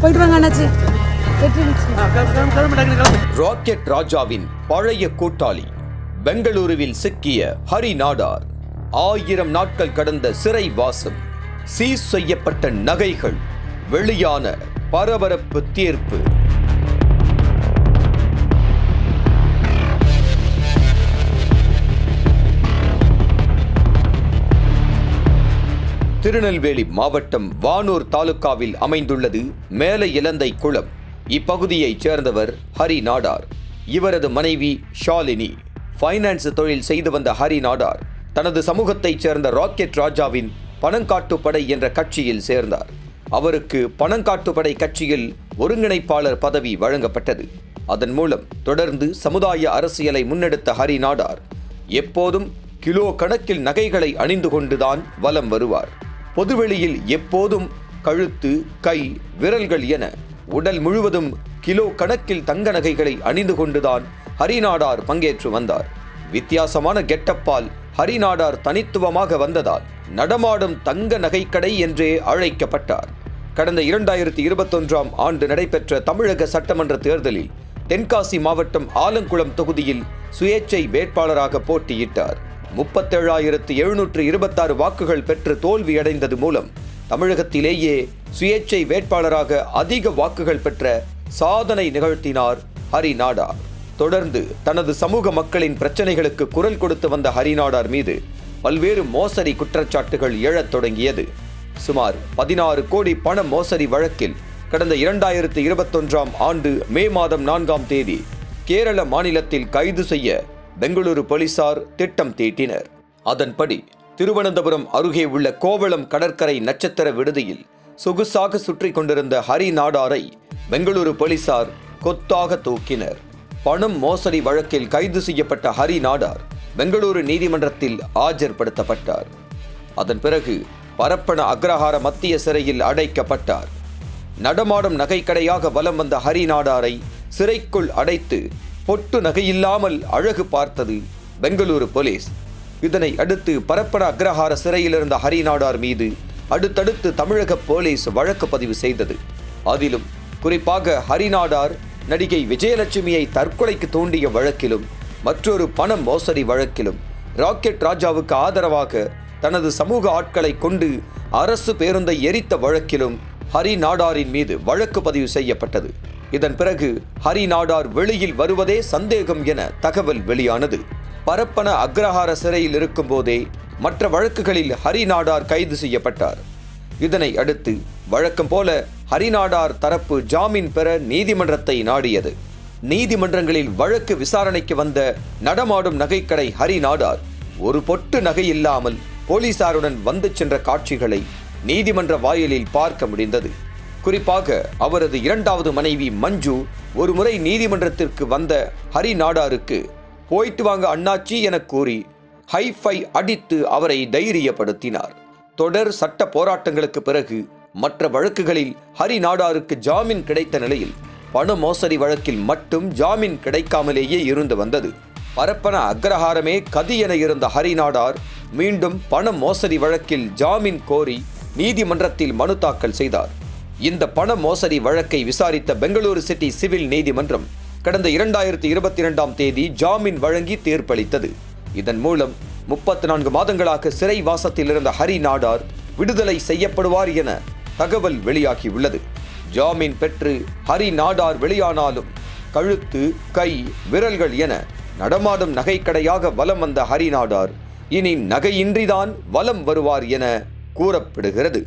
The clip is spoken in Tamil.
போயிட்டு வாங்க அண்ணாச்சி. ராக்கெட் ராஜாவின் பழைய கூட்டாளி பெங்களூருவில் சிக்கிய ஹரி நாடார் ஆயிரம் நாட்கள் கடந்த சிறை வாசம் சீஸ் செய்யப்பட்ட நகைகள் வெளியான பரபரப்பு தீர்ப்பு. திருநெல்வேலி மாவட்டம் வானூர் தாலுகாவில் அமைந்துள்ளது மேல இலந்தை குளம். இப்பகுதியைச் சேர்ந்தவர் ஹரி நாடார் இவரது மனைவி ஷாலினி. ஃபைனான்ஸ் தொழில் செய்து வந்த ஹரி நாடார் தனது சமூகத்தைச் சேர்ந்த ராக்கெட் ராஜாவின் பணங்காட்டுப்படை என்ற கட்சியில் சேர்ந்தார். அவருக்கு பணங்காட்டுப்படை கட்சியில் ஒருங்கிணைப்பாளர் பதவி வழங்கப்பட்டது. அதன் மூலம் தொடர்ந்து சமுதாய அரசியலை முன்னெடுத்த ஹரி நாடார் எப்போதும் கிலோ கணக்கில் நகைகளை அணிந்து கொண்டுதான் வலம் வருவார். பொதுவெளியில் எப்போதும் கழுத்து கை விரல்கள் என உடல் முழுவதும் கிலோ கணக்கில் தங்க நகைகளை அணிந்து கொண்டுதான் ஹரிநாடார் பங்கேற்று வந்தார். வித்தியாசமான கெட்டப்பால் ஹரிநாடார் தனித்துவமாக வந்ததால் நடமாடும் தங்க நகைக்கடை என்றே அழைக்கப்பட்டார். கடந்த இரண்டாயிரத்தி இருபத்தொன்றாம் ஆண்டு நடைபெற்ற தமிழக சட்டமன்ற தேர்தலில் தென்காசி மாவட்டம் ஆலங்குளம் தொகுதியில் சுயேச்சை வேட்பாளராக போட்டியிட்டார். முப்பத்தேழாயிரத்து எழுநூற்று இருபத்தாறு வாக்குகள் பெற்று தோல்வியடைந்தது மூலம் தமிழகத்திலேயே சுயேச்சை வேட்பாளராக அதிக வாக்குகள் பெற்ற சாதனை நிகழ்த்தினார் ஹரி தொடர்ந்து தனது சமூக மக்களின் பிரச்சனைகளுக்கு குரல் கொடுத்து வந்த ஹரிநாடார் மீது பல்வேறு மோசடி குற்றச்சாட்டுகள் எழத் தொடங்கியது. சுமார் பதினாறு கோடி பண மோசடி வழக்கில் கடந்த இரண்டாயிரத்து இருபத்தொன்றாம் ஆண்டு மே மாதம் நான்காம் தேதி கேரள மாநிலத்தில் கைது செய்ய பெங்களூரு போலீசார் திட்டம் தீட்டினர். அதன்படி திருவனந்தபுரம் அருகே உள்ள கோவளம் கடற்கரை நட்சத்திர விடுதியில் சொகுசாக சுற்றி கொண்டிருந்த ஹரி நாடாரை பெங்களூரு போலீசார் கொத்தாக தூக்கினர். பணம் மோசடி வழக்கில் கைது செய்யப்பட்ட ஹரி நாடார் பெங்களூரு நீதிமன்றத்தில் ஆஜர்படுத்தப்பட்டார். அதன் பிறகு பரப்பன அக்ரஹார மத்திய சிறையில் அடைக்கப்பட்டார். நடமாடும் நகைக்கடையாக வலம் வந்த ஹரி நாடாரை சிறைக்குள் அடைத்து பொட்டு நகையில்லாமல் அழகு பார்த்தது பெங்களூரு போலீஸ். இதனை அடுத்து பரப்பன அக்ரஹார சிறையில் இருந்த ஹரிநாடார் மீது அடுத்தடுத்து தமிழக போலீஸ் வழக்கு பதிவு செய்தது. அதிலும் குறிப்பாக ஹரிநாடார் நடிகை விஜயலட்சுமியை தற்கொலைக்கு தூண்டிய வழக்கிலும் மற்றொரு பண மோசடி வழக்கிலும் ராக்கெட் ராஜாவுக்கு ஆதரவாக தனது சமூக ஆட்களை கொண்டு அரசு பேருந்தை எரித்த வழக்கிலும் ஹரி நாடாரின் மீது வழக்கு பதிவு செய்யப்பட்டது. இதன் பிறகு ஹரி நாடார் வெளியில் வருவதே சந்தேகம் என தகவல் வெளியானது. பரப்பன அக்ரஹார சிறையில் இருக்கும்போதே மற்ற வழக்குகளில் ஹரி நாடார் கைது செய்யப்பட்டார். இதனை அடுத்து வழக்கம் போல ஹரிநாடார் தரப்பு ஜாமீன் பெற நீதிமன்றத்தை நாடியது. நீதிமன்றங்களில் வழக்கு விசாரணைக்கு வந்த நடமாடும் நகைக்கடை ஹரிநாடார் ஒரு பொட்டு நகை இல்லாமல் போலீசாருடன் வந்து சென்ற காட்சிகளை நீதிமன்ற வாயிலில் பார்க்க முடிந்தது. குறிப்பாக அவரது இரண்டாவது மனைவி மஞ்சு ஒரு முறை நீதிமன்றத்திற்கு வந்த ஹரி நாடாருக்கு போயிட்டு வாங்க அண்ணாச்சி என கூறி ஹைஃபை அடித்து அவரை தைரியப்படுத்தினார். தொடர் சட்ட போராட்டங்களுக்கு பிறகு மற்ற வழக்குகளில் ஹரி நாடாருக்கு ஜாமீன் கிடைத்த நிலையில் பண மோசடி வழக்கில் மட்டும் ஜாமீன் கிடைக்காமலேயே இருந்து வந்தது. பரப்பன அக்ரஹாரமே கதி என இருந்த ஹரி நாடார் மீண்டும் பண மோசடி வழக்கில் ஜாமீன் கோரி நீதிமன்றத்தில் மனு தாக்கல் செய்தார். இந்த பண மோசடி வழக்கை விசாரித்த பெங்களூரு சிட்டி சிவில் நீதிமன்றம் கடந்த இரண்டாயிரத்தி இருபத்தி இரண்டாம் தேதி ஜாமீன் வழங்கி தீர்ப்பளித்தது. இதன் மூலம் முப்பத்தி நான்கு மாதங்களாக சிறை வாசத்தில் இருந்த ஹரி நாடார் விடுதலை செய்யப்படுவார் என தகவல் வெளியாகியுள்ளது. ஜாமீன் பெற்று ஹரி நாடார் வெளியானாலும் கழுத்து கை விரல்கள் என நடமாடும் நகைக்கடையாக வலம் வந்த ஹரி நாடார் இனி நகையின்றிதான் வலம் வருவார் என கூறப்படுகிறது.